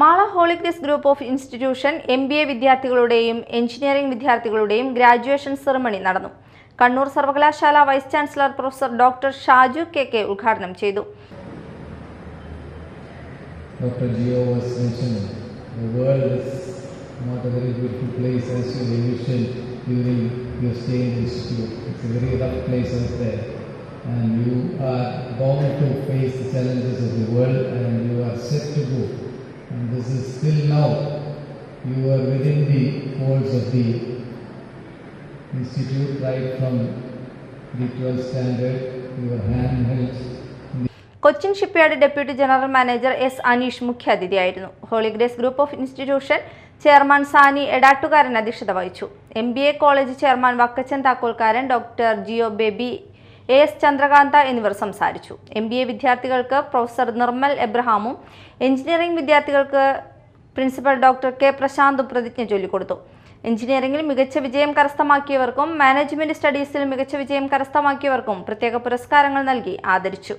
Mala Holy Grace group of institution M B വിദ്യാർത്ഥികളുടെയും engineering വിദ്യാർത്ഥികളുടെയും graduation ceremony നടന്നു. കണ്ണൂർ സർവകലാശാല vice chancellor professor doctor Shaju K K ഉദ്ഘാടനം ചെയ്തു. And you are bound to face the challenges of the world, and you are set to go. And this is still now, you are within the folds of the institute right from the 12th standard, your hand helps Cochin Shipyard deputy general manager S Aneesh മുഖ്യാതിഥിയായിരുന്നു. Holy Grace group of institution chairman Sani Edattukaran അധ്യക്ഷത വഹിച്ചു. A college chairman Vakkachan Thakkolkaran doctor Jio Baby A S Chandrakantha എന്നിവർ സംസാരിച്ചു. M B A വിദ്യാർത്ഥികൾക്ക് professor Nirmal എബ്രഹാമും engineering വിദ്യാർത്ഥികൾക്ക് principal doctor K പ്രശാന്തും പ്രതിജ്ഞ ചൊല്ലിക്കൊടുത്തു. എഞ്ചിനീയറിംഗിൽ മികച്ച വിജയം കരസ്ഥമാക്കിയവർക്കും മാനേജ്മെന്റ് സ്റ്റഡീസിൽ മികച്ച വിജയം കരസ്ഥമാക്കിയവർക്കും പ്രത്യേക പുരസ്കാരങ്ങൾ നൽകി ആദരിച്ചു.